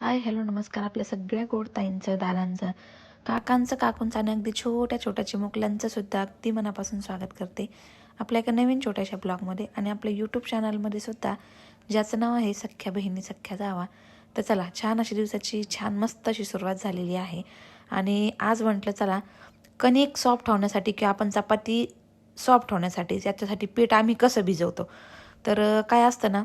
Hi hello नमस्कार. आपल्या सगळ्या गोड ताईंचं दादांचं काकांचं काकूंचं आणि अगदी छोट्या छोट्या चिमुकल्यांचं सुद्धा अगदी मनापासून स्वागत करते आपल्या एका नवीन छोट्याशा ब्लॉगमध्ये आणि आपल्या यूट्यूब चॅनलमध्ये सुद्धा ज्याचं नाव आहे सख्या बहिणी सख्या जावा. तर चला छान अशी दिवसाची छान मस्त अशी सुरुवात झालेली आहे. आणि आज म्हटलं चला कणिक सॉफ्ट होण्यासाठी किंवा आपण चपाती सॉफ्ट होण्यासाठी त्याच्यासाठी पीठ आम्ही कसं भिजवतो? तर काय असतं ना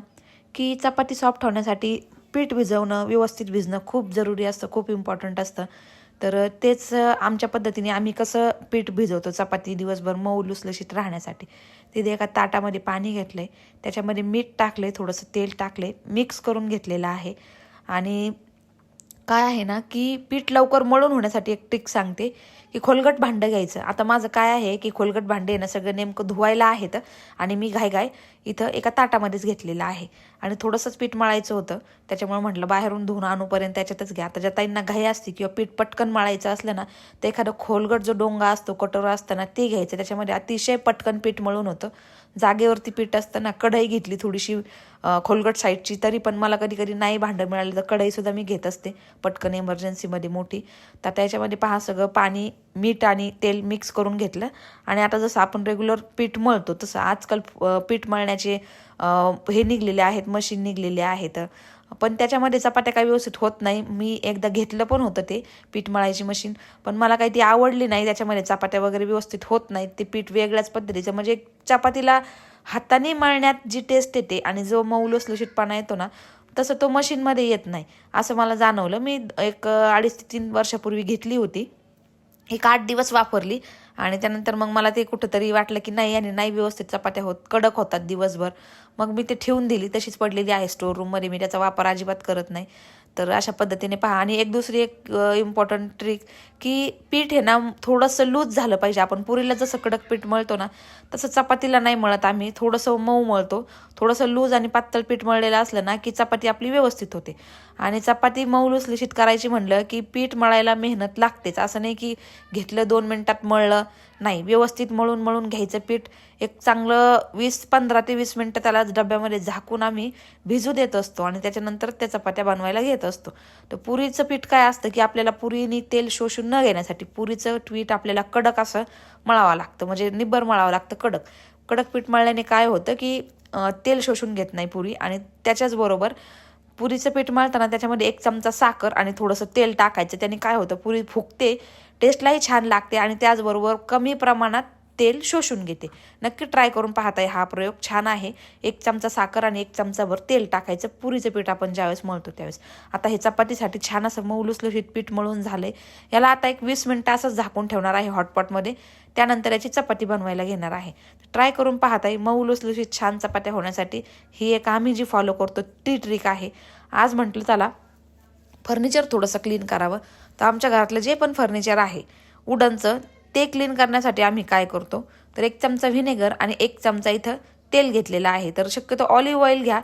की चपाती सॉफ्ट होण्यासाठी पीठ भिजवणं व्यवस्थित भिजणं खूप जरुरी असतं खूप इम्पॉर्टंट असतं. तर तेच आमच्या पद्धतीने आम्ही कसं पीठ भिजवतो चपाती दिवसभर मऊ लुसलुशीत राहण्यासाठी. तिथे एका ताटामध्ये पाणी घेतलं आहे त्याच्यामध्ये मीठ टाकले थोडंसं तेल टाकले मिक्स करून घेतलेलं आहे. आणि काय आहे ना की पीठ लवकर मळून होण्यासाठी एक ट्रिक सांगते. की खोलगट भांडं घ्यायचं. आता माझं काय आहे की खोलगट भांडे आहे ना सगळं नेमकं धुवायला आहेत आणि मी घाय घाय इथं एका ताटामध्येच घेतलेलं आहे. आणि थोडंसंच पीठ मळायचं होतं. त्याच्यामुळे म्हटलं बाहेरून धुवून आणूपर्यंत त्याच्यातच घ्या. आता ज्या ताईंना घाई असते किंवा पीठ पटकन मळायचं असलं ना तर एखादं खोलगट जो डोंगा असतो कटोरा असतं ना ते घ्यायचं. त्याच्यामध्ये अतिशय पटकन पीठ मळून होतं. जागेवरती पीठ असताना कढई घेतली थोडीशी खोलगट साईडची तरी पण मला कधी कधी नाही भांडं मिळालं. तर कढईसुद्धा मी घेत असते पटकन इमर्जन्सीमध्ये मोठी. तर त्याच्यामध्ये पहा सगळं पाणी मीठ आणि तेल मिक्स करून घेतलं. आणि आता जसं आपण रेग्युलर पीठ मळतो तसं आजकाल पीठ मळण्याचे हे निघलेले आहेत मशीन निघलेले आहेत. पण त्याच्यामध्ये चपात्या काही व्यवस्थित होत नाही. मी एकदा घेतलं पण होतं ते पीठ मळायची मशीन पण मला काही ती आवडली नाही. त्याच्यामध्ये चपात्या वगैरे व्यवस्थित होत नाहीत. ते पीठ वेगळ्याच पद्धतीचं म्हणजे चपातीला हाताने मळण्यात जी टेस्ट येते आणि जो मऊ लुसलुशीतपणा येतो ना तसं तो मशीनमध्ये येत नाही. असं मला जाणवलं. मी एक अडीच ते तीन वर्षापूर्वी घेतली होती. एक आठ दिवस वापरली. आणि त्यानंतर मग मला ते कुठंतरी वाटलं की नाही आणि नाही व्यवस्थित चपात्या होत कडक होतात दिवसभर. मग मी ते ठेवून दिली तशीच पडलेली आहे स्टोर रूममध्ये मी त्याचा वापर अजिबात करत नाही. तर अशा पद्धतीने पहा. आणि एक दुसरी एक इम्पॉर्टंट ट्रिक की पीठ हे ना थोडंसं लूज झालं पाहिजे. आपण पुरीला जसं कडक पीठ मळतो ना तसं चपातीला नाही मळत आम्ही. थोडंसं मऊ मळतो. थोडंसं लूज आणि पातळ पीठ मळलेलं असलं ना की चपाती आपली व्यवस्थित होते. आणि चपाती मऊ लुसलुशीत करायची म्हणलं की पीठ मळायला मेहनत लागतेच. असं नाही की घेतलं दोन मिनटात मळलं नाही व्यवस्थित मळून मळून घ्यायचं पीठ. एक चांगलं वीस पंधरा ते वीस मिनटं त्याला डब्यामध्ये झाकून आम्ही भिजू देत असतो आणि त्याच्यानंतर त्या चपात्या बनवायला घेत असतो. तर पुरीचं पीठ काय असतं की आपल्याला पुरीनी तेल शोषून न घेण्यासाठी पुरीचं पीठ आपल्याला कडक असं मळावं लागतं. म्हणजे निब्बर मळावं लागतं कडक. कडक पीठ मळल्याने काय होतं की तेल शोषून घेत नाही पुरी आणि त्याच्याचबरोबर पुरीचं पीठ मळताना त्याच्यामध्ये एक चमचा साखर आणि थोडंसं तेल टाकायचं. त्याने काय होतं पुरी फुगते टेस्टलाही छान लागते आणि त्याचबरोबर कमी प्रमाणात तेल शोषून घेते. नक्की ट्राय करून पाहताय हा प्रयोग. छान आहे. एक चमचा साखर आणि एक चमचाभर तेल टाकायचं. पुरीचं पीठ आपण ज्यावेळेस मळतो त्यावेळेस. आता हे चपातीसाठी छान असं मऊ लुसलुशीत पीठ मळून झालंय. याला आता एक वीस मिनटं असंच झाकून ठेवणार आहे हॉटपॉटमध्ये त्यानंतर याची चपाती बनवायला घेणार आहे. ट्राय करून पाहताय. मऊ लुसलुशीत छान चपात्या होण्यासाठी. ही एक आम्ही जी फॉलो करतो ती ट्रिक आहे. आज म्हटलं चला फर्निचर थोडंसं क्लीन करावं. तर आमच्या घरातलं जे पण फर्निचर आहे वुडनचं ते क्लीन करण्यासाठी आम्ही काय करतो? तर एक चमचा व्हिनेगर आणि एक चमचा इथं तेल घेतलेलं आहे. तर शक्यतो ऑलिव्ह ऑइल घ्या.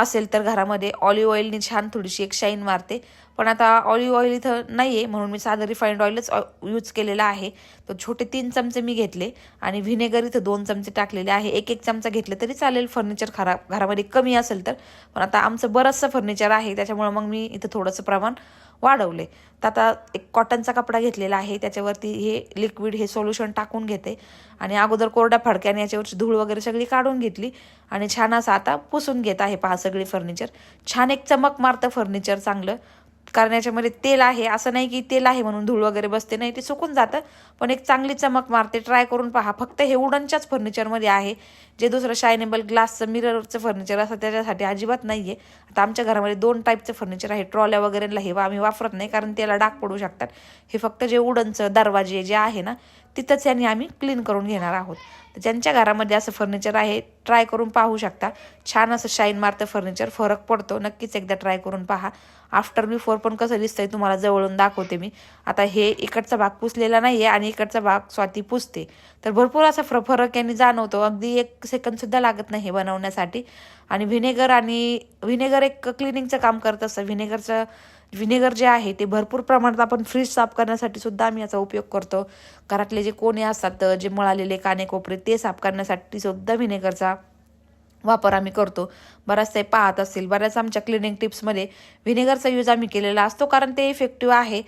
असेल तर घरामध्ये ऑलिव्ह ऑइलनी छान थोडीशी एक शाईन मारते. पण आता ऑलिव्ह ऑइल इथं नाही आहे म्हणून मी साधं रिफाईंड ऑइलच यूज केलेला आहे. तर छोटे तीन चमचे मी घेतले आणि व्हिनेगर इथं दोन चमचे टाकलेले आहे. एक एक चमचा घेतले तरी चालेल फर्निचर खराब घरामध्ये कमी असेल तर. पण आता आमचं बरंचसं फर्निचर आहे त्याच्यामुळं मग मी इथं थोडंसं प्रमाण वाढवले. तर आता एक कॉटनचा कपडा घेतलेला आहे त्याच्यावरती हे लिक्विड हे सोल्युशन टाकून घेते. आणि अगोदर कोरड्या फडक्याने याच्यावरची धूळ वगैरे सगळी काढून घेतली. आणि छान असं आता पुसून घेत आहे पहा सगळी फर्निचर छान एक चमक मारतं फर्निचर चांगलं. कारण याच्यामध्ये तेल आहे. असं नाही की तेल आहे म्हणून धूळ वगैरे बसते नाही ते सुकून जातं. पण एक चांगली चमक मारते. ट्राय करून पहा. फक्त हे वुडनच्याच फर्निचरमध्ये आहे. जे दुसरं शायनेबल ग्लासचं मिररचं फर्निचर असं त्याच्यासाठी अजिबात नाही आहे आता आमच्या घरामध्ये दोन टाईपचं फर्निचर आहे. ट्रॉल्या वगैरेला हे आम्ही वापरत नाही कारण त्याला डाग पडू शकतात. हे फक्त जे वुडनचं दरवाजे जे आहे ना तिथंच यांनी आम्ही क्लीन करून घेणार आहोत. तर ज्यांच्या घरामध्ये असं फर्निचर आहे ट्राय करून पाहू शकता. छान असं शाईन मारतं फर्निचर फरक पडतो. नक्कीच एकदा ट्राय करून पहा. आफ्टर बिफोर पण कसं दिसतंय तुम्हाला जवळून दाखवते मी. आता हे इकडचा भाग पुसलेला नाही आहे आणि इकडचा भाग स्वाती पुसते. तर भरपूर असा फर फरक यांनी जाणवतो. अगदी एक सेकंदसुद्धा लागत नाही हे बनवण्यासाठी. आणि व्हिनेगर आणि व्हिनेगर एक क्लिनिंगचं काम करत असतं. व्हिनेगरचं व्हिनेगर जे आहे ते भरपूर प्रमाणात आपण फ्रीज साफ करण्यासाठी सुद्धा आम्ही याचा उपयोग करतो. घरातले जे कोणे असतात जे मळालेले काने कोपरे ते साफ करण्यासाठी सुद्धा व्हिनेगरचा वापर आम्ही करतो. बऱ्याच ते पाहत असतील बऱ्याच आमच्या क्लिनिंग टिप्समध्ये व्हिनेगरचा यूज आम्ही केलेला असतो कारण ते इफेक्टिव्ह आहे.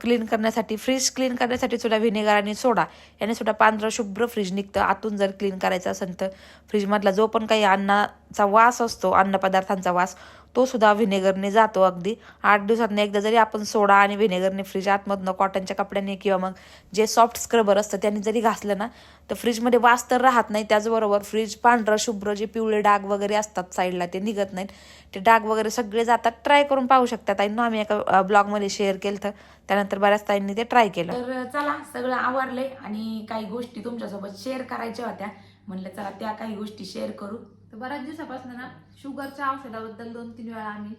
क्लीन करण्यासाठी फ्रीज क्लीन करण्यासाठी सुद्धा व्हिनेगर आणि सोडा. याने सुद्धा पांढरं शुभ्र फ्रीज निघतं. आतून जर क्लीन करायचं असेल तर फ्रीजमधला जो पण काही अन्नाचा वास असतो अन्नपदार्थांचा वास तो सुद्धा व्हिनेगरने जातो अगदी. आठ दिवसातनं एकदा जरी आपण सोडा आणि व्हिनेगरने फ्रीज आतमधनं कॉटनच्या कपड्याने किंवा मग जे सॉफ्ट स्क्रबर असतं त्यांनी जरी घासलं ना तर फ्रीजमध्ये वास तर राहत नाही. त्याचबरोबर फ्रीज पांढरं शुभ्र जे पिवळे डाग वगैरे असतात साईडला ते निघत नाहीत. ते डाग वगैरे सगळे जातात. ट्राय करून पाहू शकतात ताईंना आम्ही एका ब्लॉगमध्ये शेअर केलं तर त्यानंतर बऱ्याच ताईंनी ते ट्राय केलं. तर चला सगळं आवरलंय आणि काही गोष्टी तुमच्यासोबत शेअर करायच्या होत्या. म्हणलं चला त्या काही गोष्टी शेअर करू. तर बऱ्याच दिवसापासून ना शुगरच्या औषधाबद्दल दोन तीन वेळा आम्ही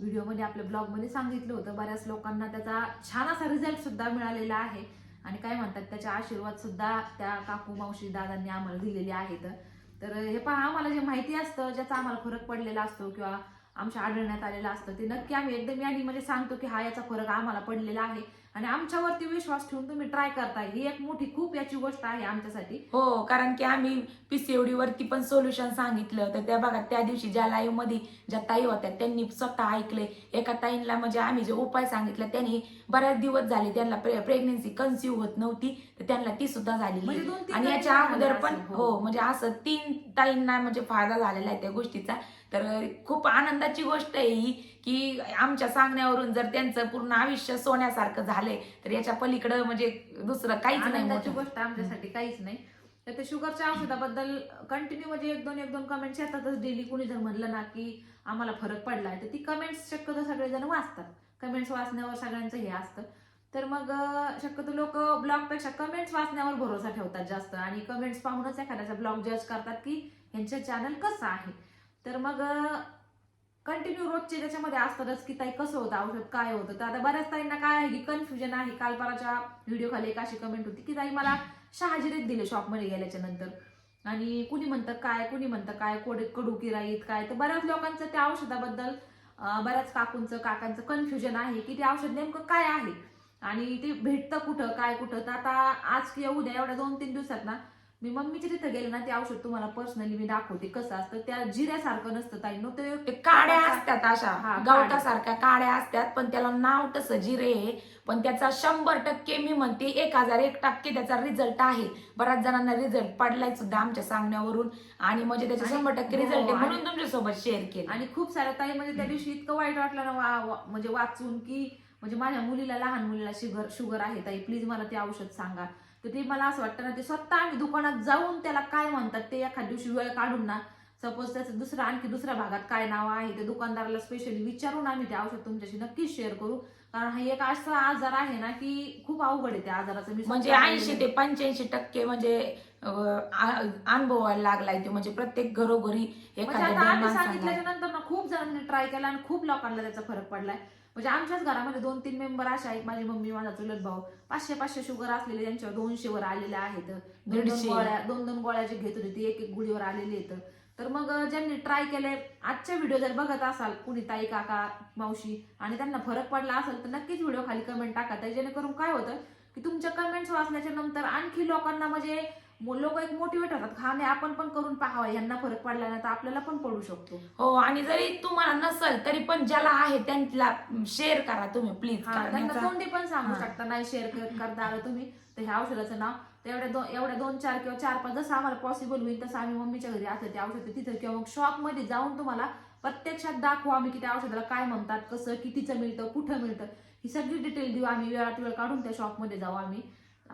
व्हिडिओमध्ये आपल्या ब्लॉगमध्ये सांगितलं होतं. बऱ्याच लोकांना त्याचा छान असा रिझल्ट सुद्धा मिळालेला आहे. आणि काय म्हणतात त्याचे आशीर्वाद सुद्धा त्या काकू मावशी दादांनी आम्हाला दिलेले आहेत. तर हे पहा आम्हाला जे माहिती असतं ज्याचा आम्हाला फरक पडलेला असतो किंवा आमच्या आढळण्यात आलेला असतं. ते नक्की आम्ही एकदम आणि म्हणजे सांगतो की हा याचा फरक आम्हाला पडलेला आहे. आणि आमच्यावरती विश्वास ठेवून तुम्ही ट्राय करताय. ही एक मोठी खूप याची गोष्ट आहे आमच्यासाठी. हो कारण की आम्ही पीसीओडी वरती पण सोल्युशन सांगितलं. तर त्या बघा त्या दिवशी ज्या लाईव्हमध्ये ज्या ताई होत्या त्यांनी स्वतः ऐकले एका ताईंना म्हणजे आम्ही जे उपाय सांगितलं त्यांनी बऱ्याच दिवस झाले त्यांना प्रेग्नेन्सी कन्सिव्ह होत नव्हती. तर त्यांना ती सुद्धा झाली म्हणजे आणि याच्या अगोदर पण असेल, हो म्हणजे असं तीन ताईंना म्हणजे फायदा झालेला आहे त्या गोष्टीचा. तर खूप आनंदाची गोष्ट आहे ही की आमच्या सांगण्यावरून जर त्यांचं पूर्ण आयुष्य सोन्यासारखं झालंय तर याच्या पलीकडं म्हणजे दुसरं काहीच नाही. गोष्ट आमच्यासाठी काहीच नाही. तर ते शुगरच्या औषधाबद्दल कंटिन्यू म्हणजे एक दोन एक दोन कमेंट्स येतातच डेली कुणी जर म्हणलं ना की आम्हाला फरक पडलाय तर ती कमेंट्स शक्यतो सगळेजण वाचतात. कमेंट्स वाचण्यावर सगळ्यांचं हे असतं. तर मग शक्यतो लोक ब्लॉगपेक्षा कमेंट्स वाचण्यावर भरोसा ठेवतात जास्त. आणि कमेंट्स पाहूनच एखाद्याचा ब्लॉग जज करतात की यांचं चॅनल कसं आहे? तर मग कंटिन्यू रोजचे त्याच्यामध्ये असतातच की ताई कसं होतं औषध काय होतं? तर आता बऱ्याच ताईंना काय आहे की कन्फ्युजन आहे. काल पराच्या व्हिडिओ खाली एक अशी कमेंट होती की ताई मला शहाजिरीत दिले शॉपमध्ये गेल्याच्यानंतर. आणि कुणी म्हणतं काय कुणी म्हणतं काय कोडे कडू किराईत काय? तर बऱ्याच लोकांचं त्या औषधाबद्दल बऱ्याच काकूंचं काकांचं कन्फ्युजन आहे की ते औषध नेमकं काय आहे? आणि ते भेटतं कुठं काय कुठं? तर आता आज किंवा उद्या एवढ्या दोन तीन दिवसात ना मी मम्मीच्या तिथं गेले ना ते औषध तुम्हाला पर्सनली मी दाखवते कसं असतं. त्या जिऱ्यासारखं नसतं ताई. नो ते काड्या असतात अशा हा, गवटासारख्या काड्या असतात पण त्याला नाव तसं जिरे आहे. पण त्याचा शंभर टक्के मी म्हणते एक हजार एक टक्के त्याचा रिझल्ट आहे. बऱ्याच जणांना रिझल्ट पडलाय सुद्धा आमच्या सांगण्यावरून. आणि म्हणजे त्याचा शंभर टक्के हो, रिझल्ट आहे आणि- म्हणून तुमच्यासोबत शेअर केलं. आणि खूप साऱ्या ताई म्हणजे त्या दिवशी इतकं वाईट वाटलं ना म्हणजे वाचून की म्हणजे माझ्या मुलीला लहान मुलीला शुगर शुगर आहे ताई. प्लीज मला ते औषध सांगा. तर ते मला असं वाटतं ना ते स्वतः आम्ही दुकानात जाऊन त्याला काय म्हणतात ते एखाद दिवशी वेळ काढून ना सपोज त्याचं दुसरं आणखी दुसऱ्या भागात काय नाव आहे ते दुकानदाराला स्पेशली विचारून आम्ही ते औषध तुमच्याशी नक्कीच शेअर करू. कारण हा एक असा आजार आहे ना की खूप अवघड आहे त्या आजाराचं. म्हणजे ऐंशी ते पंच्याऐंशी टक्के म्हणजे अनुभवायला लागलाय ते. म्हणजे प्रत्येक घरोघरी म्हणजे सांगितल्याच्या नंतर ना खूप जणांनी ट्राय केला आणि खूप लोकांना त्याचा फरक पडलाय. म्हणजे आमच्याच घरामध्ये दोन तीन मेंबर असे आहेत. माझी मम्मी माझा चुलत भाऊ. पाचशे पाचशे शुगर असलेले त्यांच्यावर दोनशे वर आलेले आहेत. दोन दोन. गोळ्या दोन दोन गोळ्या जे घेत होते ते एक एक गुळीवर आलेले आहेत. तर मग ज्यांनी ट्राय केले आजच्या व्हिडिओ जर बघत असाल कुणी ताई काका मावशी आणि त्यांना फरक पडला असेल तर नक्कीच व्हिडिओ खाली कमेंट टाका. तर जेणेकरून काय होतं की तुमच्या कमेंट्स वाचल्याच्या नंतर आणखी लोकांना म्हणजे लोक एक मोटिवेट होतात. हा नाही आपण पण करून पाहावा यांना फरक पडला ना तर आपल्याला पण पडू शकतो. हो आणि जरी तुम्हाला नसल तरी पण ज्याला आहे त्यांना शेअर करा तुम्ही प्लीज हा त्यांना तोंडी पण सांगू. शकता नाही शेअर करता आलं तुम्ही तर ह्या औषधाचं नाव तर एवढ्या दोन एवढ्या दोन चार किंवा चार पाच जसं आम्हाला पॉसिबल होईल तसं आम्ही मम्मीच्या घरी असलं ते औषध तिथं किंवा मग शॉपमध्ये जाऊन तुम्हाला प्रत्यक्षात दाखवू आम्ही की त्या औषधाला काय म्हणतात कसं कितीचं मिळतं कुठं मिळतं. ही सगळी डिटेल देऊ आम्ही वेळात वेळ काढून त्या शॉपमध्ये जाऊ आम्ही.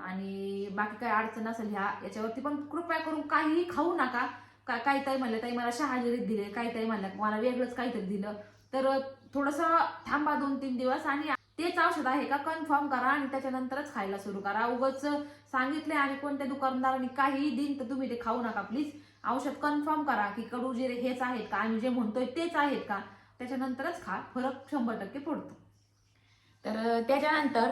आणि बाकी काही अडचण असेल ह्या याच्यावरती पण कृपया करून काहीही खाऊ नका. का काही ताई म्हणलं ताई मला शहाजरीत दिले. काही ताई म्हणलं मला वेगळंच काहीतरी दिलं. तर थोडंसं थांबा दोन तीन दिवस आणि तेच औषध आहे का कन्फर्म करा आणि त्याच्यानंतरच खायला सुरू करा. उगाच सांगितले आणि कोणत्या दुकानदारांनी काहीही दिन तर तुम्ही ते खाऊ नका प्लीज औषध कन्फर्म करा की कडू जिरे हेच आहेत का? आम्ही जे म्हणतोय तेच आहेत का? त्याच्यानंतरच खा. फरक शंभर टक्के पडतो. तर त्याच्यानंतर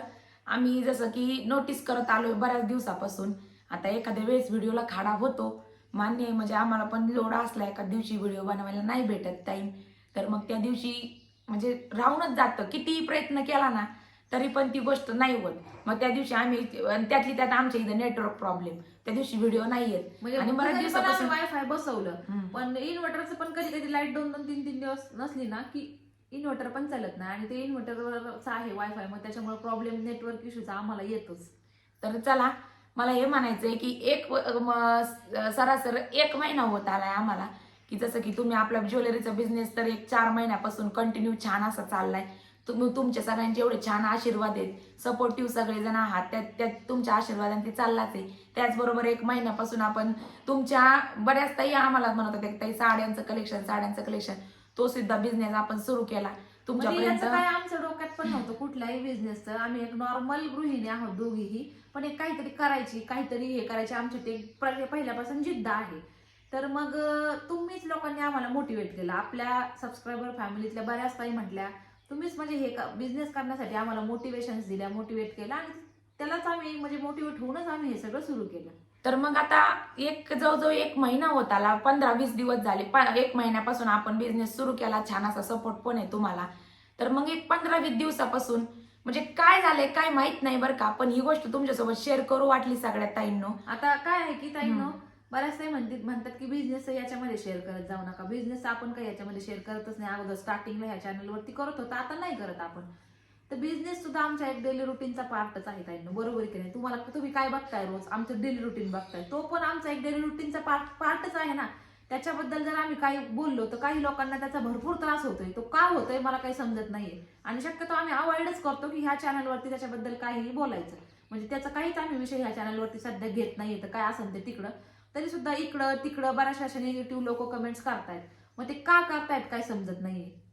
आम्ही जसं की नोटीस करत आलोय बऱ्याच दिवसापासून. आता एखाद्या वेळेस व्हिडिओला खाडा होतो. मान्य आहे म्हणजे आम्हाला पण लोड असला एका दिवशी व्हिडिओ बनवायला नाही भेटत टाईम तर मग त्या दिवशी म्हणजे राहूनच जातं. कितीही प्रयत्न केला ना तरी पण ती गोष्ट नाही होत. मग त्या दिवशी आम्ही त्यातली त्यात आमच्या इथं नेटवर्क प्रॉब्लेम त्या दिवशी व्हिडिओ नाही येत. म्हणजे आणि बऱ्याच दिवसापासून- वायफाय बसवलं. पण इन्व्हर्टरचं पण कधी कधी लाइट दोन दोन तीन तीन दिवस नसली ना की इन्व्हर्टर पण चालत नाही आणि ते इन्व्हर्टरवरच आहे वायफाय मग त्याच्यामुळे प्रॉब्लेम नेटवर्क इश्यूचा आम्हाला येतोच. तर चला मला हे म्हणायचं आहे की एक सरासर एक महिना होत आलाय आम्हाला की जसं की तुम्ही आपला ज्वेलरीचा बिझनेस तर एक चार महिन्यापासून कंटिन्यू छान असा चाललाय. तुम्ही तुमच्या सगळ्यांचे एवढे छान आशीर्वाद आहेत. सपोर्टिव्ह सगळेजण आहात त्यात त्यात तुमच्या आशीर्वादाने ते चाललाच आहे. त्याचबरोबर एक महिन्यापासून आपण तुमच्या बऱ्याच ताई आम्हाला म्हणत होत्या ताई साड्यांचं कलेक्शन साड्यांचं कलेक्शन तो सुद्धा बिझनेस आपण सुरू केला. म्हणजे तुमच्यापर्यंत याचं काय आमच्या डोक्यात पण नव्हतं कुठल्याही बिझनेसचं आम्ही एक नॉर्मल गृहिणी आहोत दोघीही. पण एक काहीतरी करायची काहीतरी हे करायची. आमच्या ते पहिले- पहिल्यापासून जिद्द आहे. तर मग तुम्हीच लोकांनी आम्हाला मोटिवेट केलं. आपल्या सबस्क्रायबर फॅमिलीतल्या बऱ्याच ताई म्हटल्या. तुम्हीच म्हणजे हे बिझनेस करण्यासाठी आम्हाला मोटिवेशन दिल्या मोटिवेट केलं. आणि त्यालाच आम्ही म्हणजे मोटिवेट होऊनच आम्ही हे सगळं सुरू केलं. तर मग आता एक जवळजवळ एक महिना होत आला पंधरा वीस दिवस झाले. एक महिन्यापासून आपण बिझनेस सुरू केला छान असा सपोर्ट पण आहे तुम्हाला. तर मग एक पंधरा वीस दिवसापासून म्हणजे काय झालंय काय माहीत नाही बरं का. पण ही गोष्ट तुमच्यासोबत शेअर करू वाटली सगळ्यात ताईंनो. आता काय आहे की ताईंनो. बऱ्याच ताई म्हणतात म्हणतात की बिझनेस याच्यामध्ये शेअर करत जाऊ नका. बिझनेस आपण काही याच्यामध्ये शेअर करतच नाही. अगोदर स्टार्टिंगला ह्या चॅनलवरती करत होता आता नाही करत आपण. तर बिझनेस सुद्धा आमच्या एक डेली रुटीनचा पार्टच आहे ताईंनो. बरोबर आहे की नाही? तुम्हाला तुम्ही काय बघताय रोज? आमचं डेली रुटीन बघताय. तो पण आमचा एक डेली रुटीनचा पार्ट पार्टच आहे ना? त्याच्याबद्दल जर आम्ही काही बोललो तर काही लोकांना त्याचा भरपूर त्रास होतोय. तो का होतोय मला काही समजत नाहीये. आणि शक्यतो आम्ही अवॉइडच करतो की ह्या चॅनलवरती त्याच्याबद्दल काहीही बोलायचं. म्हणजे त्याचा काहीच आम्ही विषय ह्या चॅनलवरती सध्या घेत नाहीये. तर काय असेल ते तिकडं. तरी सुद्धा इकडं तिकडं बऱ्याचशा निगेटिव्ह लोक कमेंट्स करतायत. मग ते का करतायत काय समजत नाहीये.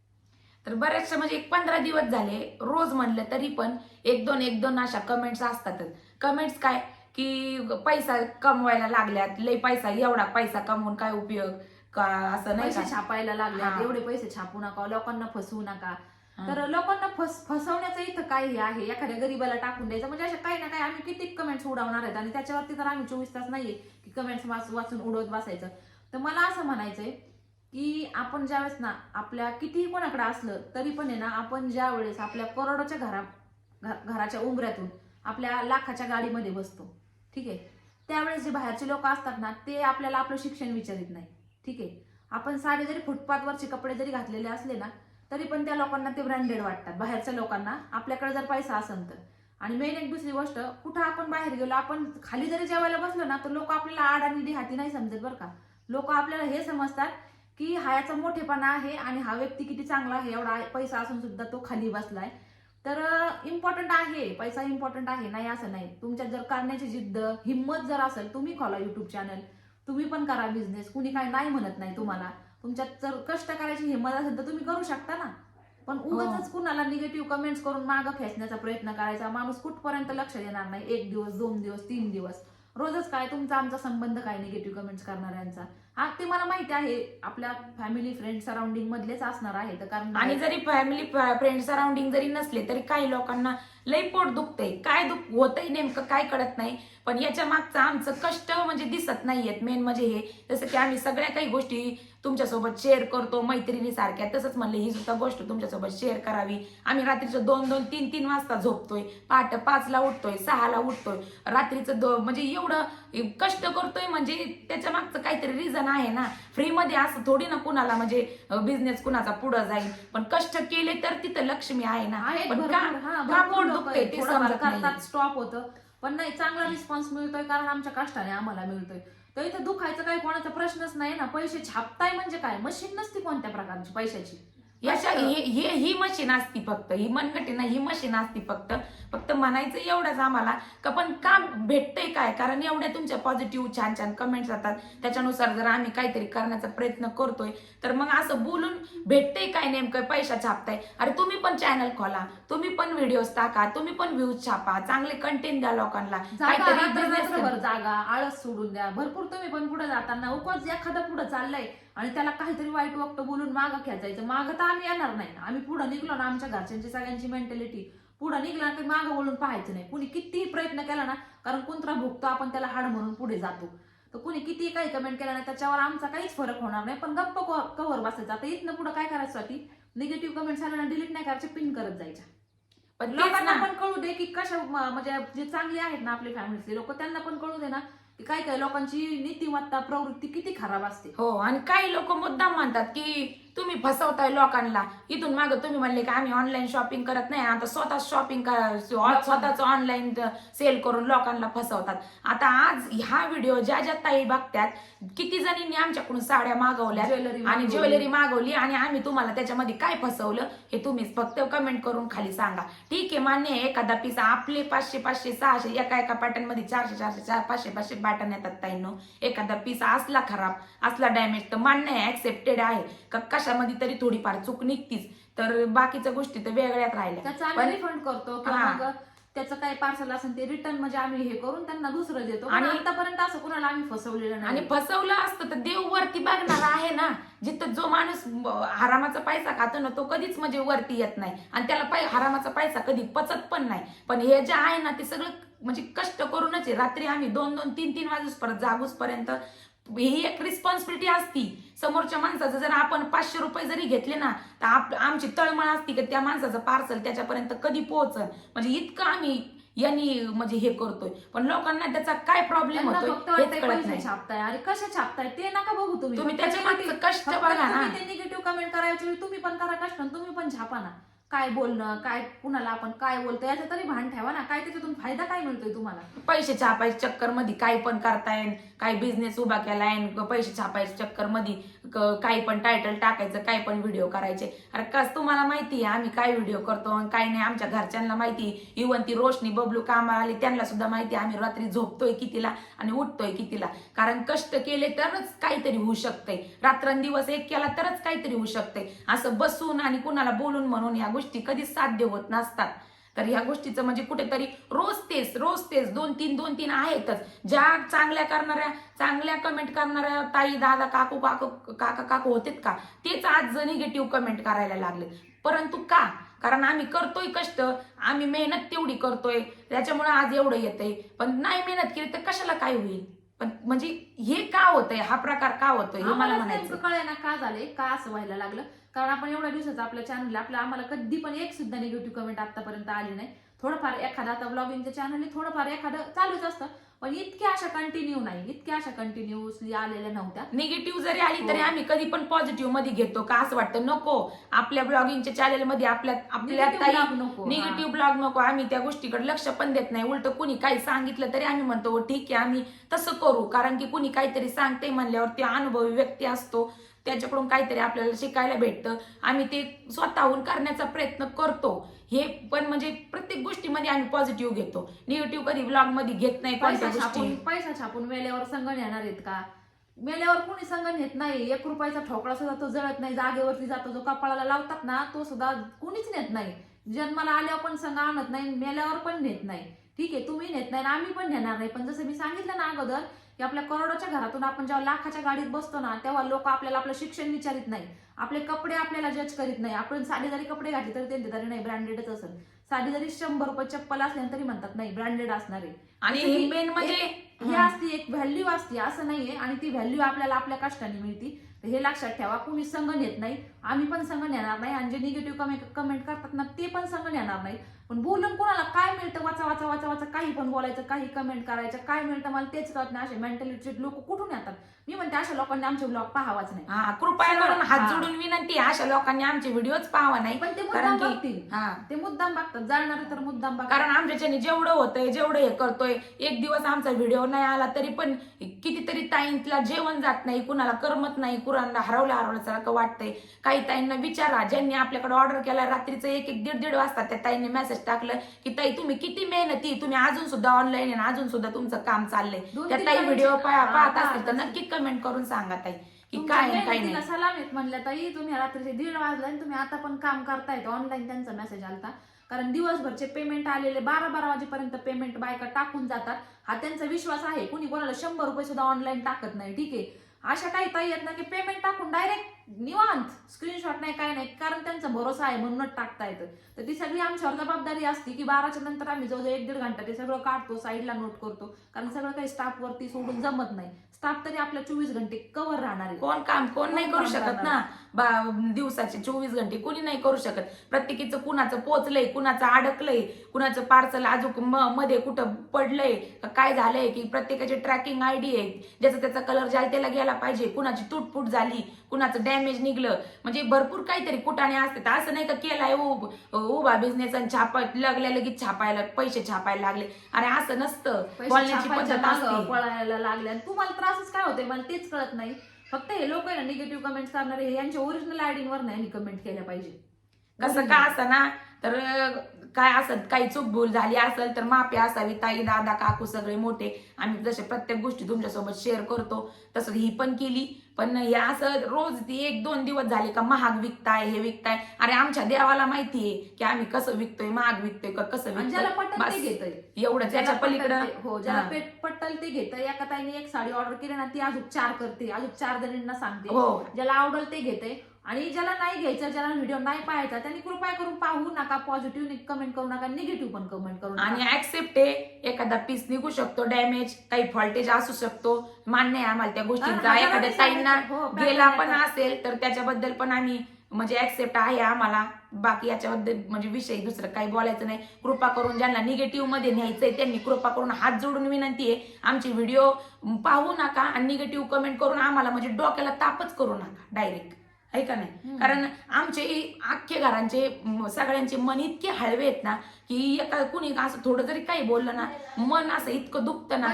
तर बऱ्याचशा म्हणजे एक पंधरा दिवस झाले रोज म्हणलं तरी पण एक दोन एक दोन अशा कमेंट्स असतातच. कमेंट्स काय? की पैसा कमवायला लागल्यात लय पैसा एवढा पैसा कमवून काय उपयोग? का असं नाही पैसे छापायला लागल्यात. एवढे पैसे छापू नका लोकांना फसवू नका. तर लोकांना फस फसवण्याचं इथं काय हे आहे एखाद्या गरीबाला टाकून द्यायचं म्हणजे अशा काही ना काही आम्ही किती कमेंट्स उडवणार आहेत? आणि त्याच्यावरती तर आम्ही चोवीस तास नाहीये की कमेंट्स वाचून उडवत बसायचं. तर मला असं म्हणायचंय की आपण ज्यावेळेस ना आपल्या कितीही कोणाकडे असलं तरी पण आहे ना आपण ज्या वेळेस आपल्या करोडोच्या घरा घराच्या उंबऱ्यातून आपल्या लाखाच्या गाडीमध्ये बसतो ठीक आहे? त्यावेळेस जे बाहेरचे लोक असतात ना ते आपल्याला आपलं शिक्षण विचारित नाही ठीक आहे? आपण साडे जरी फुटपाथवरचे कपडे जरी घातलेले असले ना तरी पण त्या लोकांना ते ब्रँडेड वाटतात. बाहेरच्या लोकांना आपल्याकडे जर पैसा असेल तर. आणि मेन एक दुसरी गोष्ट कुठं आपण बाहेर गेलो आपण खाली जरी जेवायला बसलो ना तर लोक आपल्याला आड आणि देहाती नाही समजत बरं का. लोक आपल्याला हे समजतात की हा याचा मोठेपणा आहे आणि हा व्यक्ती किती चांगला आहे एवढा पैसा असून सुद्धा तो खाली बसलाय. तर इम्पॉर्टंट आहे पैसा इम्पॉर्टंट आहे नाही असं नाही. तुमच्यात जर करण्याची जिद्द हिंमत जर असेल तुम्ही खोला युट्यूब चॅनल तुम्ही पण करा बिझनेस कुणी काय नाही म्हणत नाही तुम्हाला. तुमच्यात जर कष्ट करायची हिंमत असेल तर तुम्ही करू शकता ना. पण उगाच कुणाला निगेटिव्ह कमेंट्स करून मागं खेचण्याचा प्रयत्न करायचा. माणूस कुठपर्यंत लक्ष देणार नाही? एक दिवस दोन दिवस तीन दिवस. रोजच काय? तुमचा आमचा संबंध काय निगेटिव्ह कमेंट्स करणाऱ्यांचा? हा ते मला माहिती आहे. आपल्या फॅमिली फ्रेंड सराउंडिंग मधलेच असणार आहे. तर कारण आणि जरी फॅमिली फ्रेंड सराउंडिंग जरी नसले तरी काही लोकांना लई पोट दुखतंय. काय दुख होतंय नेमकं काय कळत नाही. पण याच्या मागचं आमचं कष्ट म्हणजे दिसत नाहीयेत. मेन म्हणजे हे जसं की आम्ही सगळ्या काही गोष्टी तुमच्यासोबत शेअर करतो मैत्रिणी सारख्या तसंच म्हणले ही सुद्धा गोष्ट तुमच्यासोबत शेअर करावी. आम्ही रात्रीचं दोन दोन तीन तीन वाजता झोपतोय. पहाटे पाचला उठतोय सहाला उठतोय. रात्रीचं दो म्हणजे एवढं कष्ट करतोय म्हणजे त्याच्या मागचं काहीतरी रिझन आहे ना. फ्रीमध्ये असं थोडी ना कुणाला म्हणजे बिझनेस कुणाचा पुढं जाईल. पण कष्ट केले तर तिथं लक्ष्मी आहे ना. आहेत पण भरपूर, का का भरपूर पोट लोकं दुखतंय आहेत. ते थोडंफार समजत नाही करतात स्टॉप होतं. पण नाही चांगला रिस्पॉन्स मिळतोय कारण आमच्या कष्टाने आम्हाला मिळतोय. तर इथं दुखायचं काही कोणाचा प्रश्नच नाही ना. पैसे छापताय म्हणजे काय? मशीन नसती कोणत्या प्रकारची पैशाची. याच्या हे हे- ही मशीन असती फक्त ही मनगटी नाही ही मशीन असती फक्त. फक्त म्हणायचं एवढंच आम्हाला का पण काम भेटतंय काय? कारण एवढ्या तुमच्या पॉझिटिव्ह छान छान कमेंट्स येतात. त्याच्यानुसार जर आम्ही काहीतरी करण्याचा प्रयत्न करतोय तर मग असं बोलून भेटतंय काय नेमकं? पैसा छापताय. अरे तुम्ही पण चॅनल खोला. तुम्ही पण व्हिडिओज टाका तुम्ही पण व्ह्यूज छापा चांगले कंटेंट द्या लोकांना. जागा काहीतरी रात्र- business रात्रभर करा. जागा आळस सोडून द्या. भरपूर तुम्ही पण पुढे जाताना उगाच एखादं पुढे चाललंय आणि त्याला काहीतरी वाईट वक्त बोलून मागं खेचायचं. मागं तर आम्ही येणार नाही. आम्ही पुढे निघलो ना आमच्या घरच्यांची सगळ्यांची मेंटॅलिटी पुढे निघला की मागं बोलून पाहायचं नाही. कुणी कितीही प्रयत्न केला ना कारण कुंत्रा भुगतो आपण त्याला हाड म्हणून पुढे जातो. तर कुणी कितीही काही कमेंट केला नाही त्याच्यावर आमचा काहीच फरक होणार नाही. पण गप्प कव्हर बसायचं. आता इथनं पुढे काय करायचं निगेटिव्ह कमेंट्स आल्या ना डिलीट नाही करायचे पिन करत जायच्या. पण तेच लोकांना ना. पण कळू दे की कशा म- म्हणजे जे चांगले आहेत ना आपले फॅमिलीतले लोक त्यांना पण कळू दे ना की काय काय लोकांची नीतिमत्ता प्रवृत्ती किती खराब असते. हो आणि काही लोक मुद्दाम म्हणतात की तुम्ही फसवताय लोकांना. इथून मागं तुम्ही म्हणले की आम्ही ऑनलाईन शॉपिंग करत नाही आता स्वतः शॉपिंग स्वतःच ऑनलाईन सेल करून लोकांना फसवतात. आता आज ह्या व्हिडिओ ज्या ज्या ताई बघतात किती जणींनी आमच्याकडून साड्या मागवल्या ज्वेलरी आणि. ज्वेलरी मागवली आणि आम्ही तुम्हाला त्याच्यामध्ये काय फसवलं हे तुम्हीच फक्त कमेंट करून खाली सांगा. ठीक आहे मान्य आहे एखादा पीस आपले पाचशे पाचशे सहाशे एका एका पॅटर्नमध्ये चारशे चारशे चार पाचशे पाचशे बॅटर्न येतात ताईंनो. एखादा पीस असला खराब असला डॅमेज तर मान्य आहे ऍक्सेप्टेड आहे. का कशामध्ये तरी थोडीफार चूक निघतीच. तर बाकीच्या गोष्टी तर वेगळ्याच राहिल्या. त्याचं आम्ही पण- रिफंड करतो किंवा हा. मग त्याचं काही पार्सल असेल ते रिटर्न म्हणजे आम्ही हे करून त्यांना दुसरं देतो. आणि- आणि आतापर्यंत असं कुणाला आम्ही फसवलेलं आणि नाही फसवलं असतं तर देव वरती बघणार आहे ना. जिथं जो माणूस ब- हरामाचा पैसा खातो ना तो कधीच म्हणजे वरती येत नाही. आणि त्याला पै हरामाचा पैसा कधी पचत पण नाही. पण हे जे आहे ना ते सगळं म्हणजे कष्ट करूनच आहे. रात्री आम्ही दोन दोन तीन तीन वाजूस परत जागूस पर्यंत ही एक रिस्पॉन्सिबिलिटी असती. समोरच्या माणसाचं जर आपण पाचशे रुपये जरी घेतले ना तर आप आमची तळमळ असती की त्या माणसाचं पार्सल त्याच्यापर्यंत कधी पोहोचल? म्हणजे इतकं आम्ही यांनी म्हणजे हे करतोय. पण लोकांना त्याचा काय प्रॉब्लेम नाही. छापताय. अरे कशा छापताय? ते नका बघू तुम्ही. तुम्ही त्याच्या कष्ट बघा ना. ते निगेटिव्ह कमेंट करायच्या वेळी तुम्ही पण करा कष्ट तुम्ही पण छापा ना. काय बोलणं काय कुणाला आपण काय बोलतो याचं तरी भान ठेवा ना. काय त्याच्यातून फायदा काय मिळतोय तुम्हाला? पैसे छापायच्या चक्करमध्ये काही पण करताय. काही बिझनेस उभा केला आणि पैसे छापायच्या चक्करमध्ये काही पण टायटल टाकायचं काय पण व्हिडिओ करायचे. अरे कस तुम्हाला माहिती आहे आम्ही काय व्हिडिओ करतो आणि काय नाही आमच्या घरच्यांना माहिती इवन ती रोशनी बबलू कामाला आली त्यांना सुद्धा माहिती आम्ही रात्री झोपतोय कितीला आणि उठतोय कितीला. कारण कष्ट केले तरच काहीतरी होऊ शकतंय. रात्रंदिवस एक केला तरच काहीतरी होऊ शकतंय. असं बसून आणि कुणाला बोलून म्हणून या गोष्टी कधीच साध्य होत नसतात. तर ह्या गोष्टीचं म्हणजे कुठेतरी रोज तेच रोज तेच दोन तीन दोन तीन आहेतच. ज्या चांगल्या करणाऱ्या चांगल्या कमेंट करणाऱ्या ताई दादा काकू काकू काका काकू होतेत का? तेच आज निगेटिव्ह कमेंट करायला लागले परंतु का? कारण आम्ही करतोय कष्ट आम्ही मेहनत तेवढी करतोय. त्याच्यामुळे आज एवढं येतंय. पण नाही मेहनत केली तर कशाला काय होईल? पण म्हणजे हे का होतंय? हा प्रकार का होतोय? हे मला म्हणायचं कळेना का झाले का असं व्हायला लागलं. कारण आपण एवढ्या दिवसाचं आपल्या चॅनल आपल्या आम्हाला कधी पण एक सुद्धा निगेटिव्ह कमेंट आतापर्यंत आली नाही. थोडंफार एखादा आता ब्लॉगिंगचं चॅनल थोडंफार एखादं चालूच असतं. पण इतक्या अशा कंटिन्यू नाही इतक्या अशा कंटिन्युअसली आलेल्या नव्हत्या. निगेटिव्ह जरी आली तरी हो. आम्ही कधी पण पॉझिटिव्हमध्ये घेतो का असं वाटतं नको. आपल्या ब्लॉगिंगच्या चॅनलमध्ये आपल्या आपल्या Negative ताई blog नको. निगेटिव्ह ब्लॉग नको. आम्ही त्या गोष्टीकडे लक्ष पण देत नाही. उलट कुणी काही सांगितलं तरी आम्ही म्हणतो "हो, ठीक आहे आम्ही तसं करू. कारण की कुणी काहीतरी सांगते म्हणल्यावर ते अनुभवी व्यक्ती असतो. त्याच्याकडून काहीतरी आपल्याला शिकायला भेटतं. आम्ही ते स्वतःहून करण्याचा प्रयत्न करतो. हे पण म्हणजे प्रत्येक गोष्टीमध्ये आम्ही पॉझिटिव्ह घेतो. निगेटिव्ह कधी ब्लॉगमध्ये घेत नाही पैसा छापून पैसा छापून मेल्यावर संगण येणार आहेत का? मेल्यावर कोणी संगण येत नाही. एक रुपयाचा ठोकळा सुद्धा तो जळत नाही. जागेवरती जातो जो कपाळाला लावतात ना तो सुद्धा कोणीच नेत नाही. जन्माला आल्यावर पण संघ आणत नाही मेल्यावर पण नेत नाही. ठीक आहे तुम्ही नेत नाही आम्ही पण नेणार नाही. पण जसं मी सांगितलं ना अगोदर की आपल्या करोडोच्या घरातून आपण जेव्हा लाखाच्या गाडीत बसतो ना तेव्हा लोक आपल्याला आपलं शिक्षण विचारित नाही. आपले कपडे आपल्याला जज करीत नाही. आपण साधी जरी कपडे घातले तरी त्यांचे तरी नाही ब्रँडेडच असेल. साधी जरी शंभर रुपये चप्पल असल्या तरी म्हणतात नाही ब्रँडेड असणार. आहे आणि मेन म्हणजे एक- हे असती एक व्हॅल्यू असते असं नाहीये. आणि ती व्हॅल्यू आपल्याला आपल्या कष्टाने मिळती. तर हे लक्षात ठेवा कुणी संघ येत नाही. आम्ही पण संघ येणार नाही. आणि जे निगेटिव्ह कमेंट कमेंट करतात ना ते पण संघ येणार नाही. पण बोलून कोणाला काय मिळतं वाचा वाचा वाचा वाचा काही पण बोलायचं काही कमेंट करायचं काय मिळतं मला तेच कळत नाही. असे मेंटॅलिटी लोक कुठून येतात? मी म्हणते अशा लोकांनी आमचे ब्लॉग पाहावाच नाही. हा कृपया करून हात. जोडून विनंती आहे, अशा लोकांनी आमचे व्हिडिओच पाहावा नाही. पण ते कारण मुद्दाम की- बघतील. हा. ते मुद्दाम बघतात. जाणणारे तर मुद्दाम बघतात. कारण आमच्याच्याने जेवढं होतंय जेवढं हे करतोय एक दिवस आमचा व्हिडिओ नाही आला तरी पण कितीतरी ताईंतला जेवण जात नाही कुणाला करमत नाही कुणाला हरवलं हरवल्यासारखं वाटतंय. काही ताईंना विचारा ज्यांनी आपल्याकडे ऑर्डर केला रात्रीचं एक एक दीड दीड वाजता त्या ताईंनी मेसेज टाकलं की ताई तुम्ही किती मेहनती तुम्ही अजून सुद्धा ऑनलाईन आहे अजून सुद्धा तुमचं काम चाललंय. दोन त्या तीन ताई व्हिडिओ हा, पाहत असतील तर. नक्की कमेंट करून सांगा ताई की तुमच्या काय आहे, काय मेहनतीला नाही. सलाम येत म्हणल्या ताई तुम्ही रात्रीचे दीड वाजले आणि तुम्ही आता पण काम करतायत ऑनलाईन त्यांचा मेसेज आलता. कारण दिवसभरचे पेमेंट आलेले बारा बारा वाजेपर्यंत पेमेंट बायका टाकून जातात. हा त्यांचा विश्वास आहे कुणी कोणाला शंभर रुपये सुद्धा ऑनलाईन टाकत नाही ठीक आहे. अशा काही ताई आहेत ना की पेमेंट टाकून डायरेक्ट निवांत. स्क्रीनशॉट नाही काय नाही. कारण त्यांचा भरोसा आहे म्हणूनच टाकता येतं. तर ती सगळी आमच्यावर जबाबदारी असते की बाराच्या नंतर आम्ही जवळजवळ एक दीड घंटा ते सगळं काढतो साईडला नोट करतो. कारण सगळं काही स्टाफ वरती सोडून जमत नाही. स्टाफ तरी आपल्या चोवीस घंटे कव्हर राहणार आहे. कोण काम कोण नाही करू शकत? ना? बा दिवसाचे चोवीस घंटे कोणी नाही करू शकत. प्रत्येकीचं कुणाचं पोचलंय कुणाचं अडकलंय कुणाचं पार्सल अजून मध्ये कुठं पडलंय काय झालंय की प्रत्येकाची ट्रॅकिंग आयडी आहे ज्याचा त्याचा कलर ज्याला त्याला गेला पाहिजे कुणाची तुटफूट झाली कुणाचं डॅमेज निघलं. म्हणजे भरपूर काहीतरी कुठाने असते. तर असं नाही का केलाय उभ- बिझनेस आणि छापा लागल्या लगेच छापायला पैसे छापायला लागले. अरे असं नसतं. छापायच्या पद्धत मागं असते. पळायला लागले आणि तुम्हाला त्रासच काय होते मला तेच कळत नाही. फक्त हे लोक आहे ना निगेटिव्ह कमेंट्स करणारे हे यांच्या ओरिजिनल आयडीवर नाही कमेंट केल्या पाहिजे. कसं का असं ना तर काय असत काही चूक भूल झाली असेल तर माफी असावी ताई दादा काकू सगळे मोठे. आम्ही जसे प्रत्येक गोष्टी तुमच्यासोबत शेअर करतो तसं ही पण केली. पण हे असं रोज ती एक दोन दिवस झाले का महाग विकताय हे विकताय. अरे आमच्या देवाला माहितीये की आम्ही कसं विकतोय महाग विकतोय का कसं विकतोय. एवढं त्याच्या पलीकडं. हो ज्याला. पेट पटल ते घेतय. एका ताईने एक साडी ऑर्डर केली ना ती अजून चार करते अजून चार जणींना सांगते. हो. ज्याला आवडेल ते घेते आणि ज्याला नाही घ्यायचं ज्याला व्हिडिओ नाही पाहायचा त्यांनी कृपया करून पाहू नका पॉझिटिव्ह कमेंट करू नका निगेटिव्ह पण कमेंट करू आणि ऍक्सेप्ट आहे एखादा पीस निघू शकतो डॅमेज काही फॉल्टेज असू शकतो मान्य आहे आम्हाला त्या गोष्टींचा. एखाद्या ताईंना हो, गेला पण. असेल तर त्याच्याबद्दल पण आम्ही म्हणजे ऍक्सेप्ट आहे आम्हाला. बाकी याच्याबद्दल म्हणजे विषय दुसरं काही बोलायचं नाही. कृपा करून ज्यांना निगेटिव्हमध्ये न्यायचंय त्यांनी कृपा करून हात जोडून विनंती आहे आमचे व्हिडिओ पाहू नका आणि निगेटिव्ह कमेंट करून आम्हाला म्हणजे डोक्याला तापच करू नका डायरेक्ट आहे का नाही. कारण आमचे अख्खे घरांचे सगळ्यांचे मन इतके हळवे आहेत ना की एका कुणी असं थोडं जरी काही बोललं ना मन असं इतकं दुखतं ना.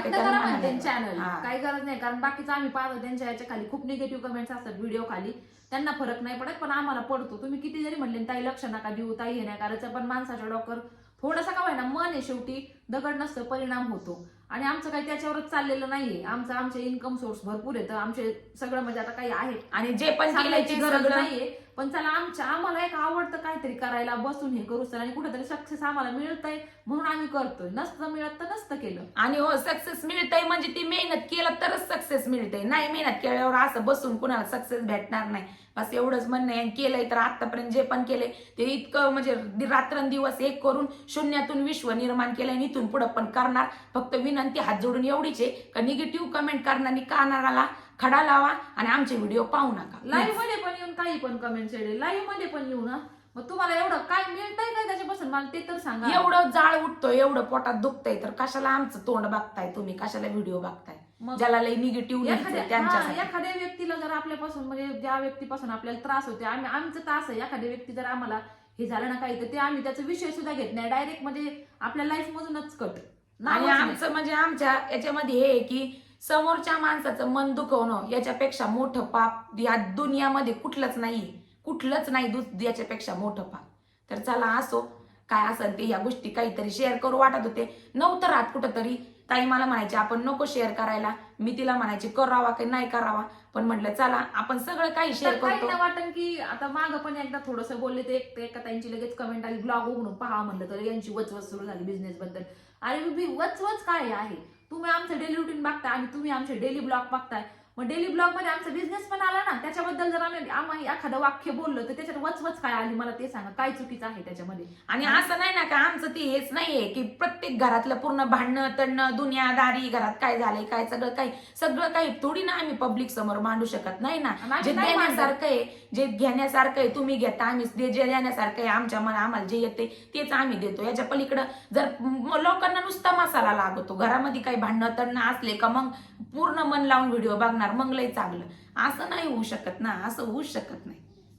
चॅनल. काही गरज नाही कारण बाकीचं आम्ही पाहतो त्यांच्या याच्या खाली खूप निगेटिव्ह कमेंट्स असतात व्हिडिओ खाली त्यांना फरक नाही पडत पण आम्हाला पडतो तुम्ही किती जरी म्हणले ताई लक्ष नका देऊ ताई हे नाही करायचं पण माणसाच्या डॉक्टर थोडासा का होईना मन आहे शेवटी दगड नसतं परिणाम होतो. आणि आमचं काही त्याच्यावरच चाललेलं नाहीये. आमचं आमचे इन्कम सोर्स भरपूर येतं आमचे सगळं म्हणजे आता काही आहे. आणि जे पण सांगायची गरज नाहीये. पण चला आमच्या आम्हाला एक आवडतं काहीतरी करायला बसून हे करू आणि कुठेतरी सक्सेस आम्हाला मिळतंय म्हणून आम्ही करतोय. नसतं मिळत तर नसतं केलं. आणि हो सक्सेस मिळतंय म्हणजे ती मेहनत केलं तरच सक्सेस मिळते नाही मेहनत केल्यावर असं बसून कुणाला सक्सेस भेटणार नाही. बस एवढंच म्हणणं आहे. केलंय तर आतापर्यंत जे पण केलंय ते इतकं म्हणजे रात्रंदिवस एक करून शून्यातून विश्व निर्माण केलंय आणि इथून पुढे पण करणार. फक्त विनंती हात जोडून एवढीच आहे का निगेटिव्ह कमेंट करणारी कानाला खडा लावा आणि आमचे व्हिडिओ पाहू नका. लाईव्हमध्ये पण येऊन काही पण येईल लाईव्हमध्ये पण येऊ ना. मग तुम्हाला एवढं काय मिळतंय काय त्याच्यापासून? मला ते तर सांगा. एवढं जाळ उठतोय एवढं पोटात दुखतंय तर कशाला आमचं तोंड बघताय तुम्ही? कशाला व्हिडिओ बघताय? मग ज्याला लई निगेटिव्ह एखाद्या व्यक्तीला जर आपल्यापासून म्हणजे ज्या व्यक्तीपासून आपल्याला त्रास होते आम्ही आमचं त्रास आहे. एखाद्या व्यक्ती जर आम्हाला हे झालं ना काही तर ते आम्ही त्याचा विषय सुद्धा घेत नाही. डायरेक्ट म्हणजे आपल्या लाईफ मधूनच कट आणि आमचं म्हणजे आमच्या याच्यामध्ये हे आहे की समोरच्या माणसाचं मन दुखवणं याच्यापेक्षा मोठं पाप या दुनियामध्ये कुठलंच नाही कुठलंच नाही याच्यापेक्षा मोठं पाप. तर चला असो काय असेल ते ह्या गोष्टी काहीतरी शेअर करू वाटत होते. नव्हतं राहत कुठं तरी ताई मला म्हणायचे आपण नको शेअर करायला. मी तिला म्हणायचे करावा की नाही करावा पण म्हटलं चला आपण सगळं काही शेअर करतो. ना वाटन की आता मागं पण एकदा थोडंसं बोलले ते एक- ते एका ताईंची लगेच कमेंट आली ब्लॉग उघडून पहा म्हणलं तर यांची वचवच सुरू झाली बिझनेस बद्दल. मी वचवच काय आहे? तुम्ही आमचं डेली रुटीन बघताय आणि तुम्ही आमचे डेली ब्लॉग बघताय. मग डेली ब्लॉगमध्ये आमचा बिझनेस पण आला ना त्याच्याबद्दल जर आम्ही आम्ही एखादं वाक्य बोललो तर त्याच्यात वचवच काय आली? मला ते सांगा. काय चुकीचं आहे त्याच्यामध्ये? आणि असं नाही ना का आमचं ते हेच नाहीये की प्रत्येक घरातलं पूर्ण भांडणं तडणं दुनियादारी घरात काय झालंय काय सगळं काही सगळं काही थोडी ना आम्ही पब्लिक समोर मांडू शकत नाही ना. जे. देण्यासारखं आहे जे घेण्यासारखं आहे तुम्ही घेता. आम्ही जे देण्यासारखं आहे आमच्या मना आम्हाला जे येते तेच आम्ही देतो. याच्या पलीकडं जर लोकांना नुसता मसाला लागतो. घरामध्ये काही भांडणं तडणं असले का मग पूर्ण मन लावून व्हिडिओ बघणार? मग लय चांगलं. असं नाही होऊ शकत ना असं होऊच शकत नाही.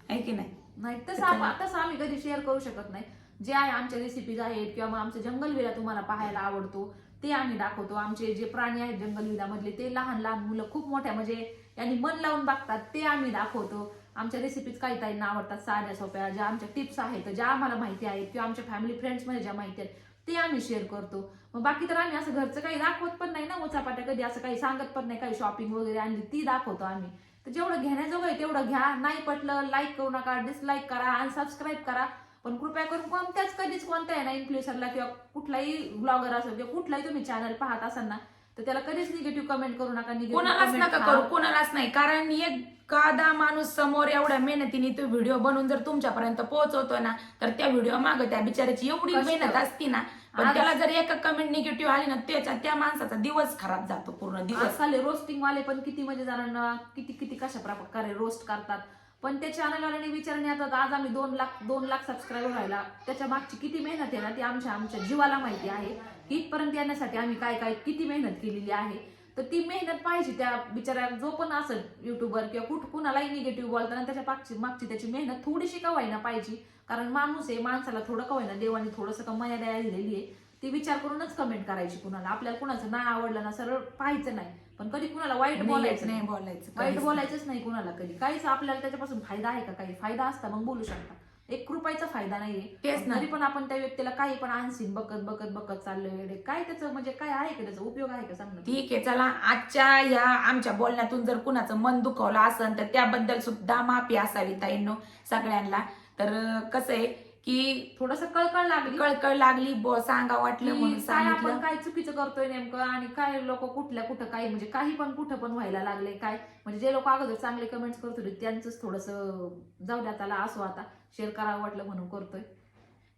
आहे की नाही? नाही तसं आप- तसं आम्ही कधी शेअर करू शकत नाही. जे आहे आमच्या रेसिपीज आहेत किंवा मग आमचं जंगलविरा तुम्हाला पाहायला आवडतो ते आम्ही दाखवतो. आमचे जे प्राणी आहेत जंगलविरामधले ते लहान लहान मुलं खूप मोठ्या म्हणजे यांनी मन लावून बघतात ते आम्ही दाखवतो. आमच्या रेसिपीज काही ताईंना आवडतात साध्या सोप्या ज्या आमच्या टिप्स आहेत ज्या आम्हाला माहिती आहेत किंवा आमच्या फॅमिली फ्रेंड्समध्ये ज्या माहिती आहेत ते आम्ही शेअर करतो. मग बाकी तर आम्ही असं घरचं काही दाखवत पण नाही ना मोचापाट्या कधी असं काही सांगत पण नाही काही शॉपिंग वगैरे आणली ती दाखवतो आम्ही. तर जेवढं घेण्याजोगं आहे तेवढं घ्या. नाही पटलं लाईक करू नका डिसलाईक करा आणि सबस्क्राईब करा. पण कृपया करून कोणत्याच कधीच कोणत्या आहे ना इन्फ्लुएन्सरला किंवा कुठलाही ब्लॉगर असेल किंवा कुठलाही तुम्ही चॅनल पाहत असाल ना तर त्याला कधीच निगेटिव्ह कमेंट करू नका कोणालाच नका निगेटिव्ह करू कोणालाच नाही. कारण एखादा माणूस समोर एवढ्या मेहनतीने तो व्हिडिओ बनवून जर तुमच्यापर्यंत पोहोचवतोय ना तर त्या व्हिडिओ मागे त्या बिचाऱ्याची एवढी कष्ट. मेहनत असती ना पण आज- त्याला जर एक कमेंट निगेटिव्ह आली ना त्याच्या त्या माणसाचा दिवस खराब जातो पूर्ण दिवस. आजकाल रोस्टिंग वाले पण किती म्हणजे जणांना किती किती कशा प्रकारे रोस्ट करतात. पण त्या चॅनलवाल्याने विचारणे आता आज आम्ही दोन लाख दोन लाख सबस्क्राईबर व्हायला. त्याच्या मागची किती मेहनत आहे ना ती आमच्या आमच्या जीवाला माहिती आहे. इथपर्यंत येण्यासाठी आम्ही काय काय किती मेहनत केलेली आहे? तर ती मेहनत पाहिजे त्या बिचाऱ्या जो पण असेल युट्यूबर किंवा कुठ कुणालाही निगेटिव्ह बोलताना त्याच्या मागची मागची त्याची मेहनत थोडीशी का व्हायना पाहिजे. कारण माणूस आहे माणसाला थोडं का व्हायना देवाने थोडंसं का मर्यादा दिलेली आहे. ती विचार करूनच कमेंट करायची कुणाला. आपल्याला कुणाचं नाही आवडलं ना सरळ पाहायचं नाही. पण कधी कुणाला वाईट बोलायचं नाही बोलायचं वाईट बोलायचंच नाही कुणाला कधी. काहीच आपल्याला त्याच्यापासून फायदा आहे का? काही फायदा असता मग बोलू शकता. एक रुपयाचा फायदा नाहीये. तेच ना. तरी पण आपण त्या व्यक्तीला काही पण आणसीन बघत बघत बघत चाललोय वेडे काय त्याचं म्हणजे काय आहे का त्याचा उपयोग आहे का? सांग ना. ठीक आहे चला. आजच्या या आमच्या बोलण्यातून जर कुणाचं मन दुखवलं असेल तर त्याबद्दल सुद्धा माफी असावी ताईंनो सगळ्यांना. तर अं, कसं आहे की थोडस कळकळ लागली. कळकळ लागली बो सांगा वाटलं म्हणून की काय आपण सांगितलं. काय चुकीचं करतोय नेमकं आणि काय लोक कुठल्या कुठं काही म्हणजे काही पण कुठं पण व्हायला लागले काय. म्हणजे जे लोक अगोदर चांगले कमेंट्स करत होते त्यांचंच थोडस जाऊ द्या त्याला असो आता शेअर करावं वाटलं म्हणून करतोय.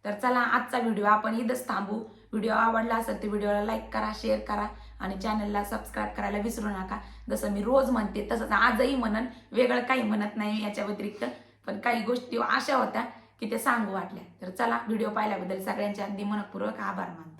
तर चला आजचा व्हिडिओ आपण इथंच थांबू. व्हिडिओ आवडला असेल तर व्हिडिओला लाईक करा शेअर करा आणि चॅनलला सबस्क्राईब करायला विसरू नका. जसं मी रोज म्हणते तसंच आजही म्हणन वेगळं काही म्हणत नाही याच्या व्यतिरिक्त. पण काही गोष्टी अशा होत्या की ते सांगू वाटल्या. तर चला व्हिडिओ पाहिल्याबद्दल सगळ्यांच्या अगदी मनपूर्वक आभार मानते.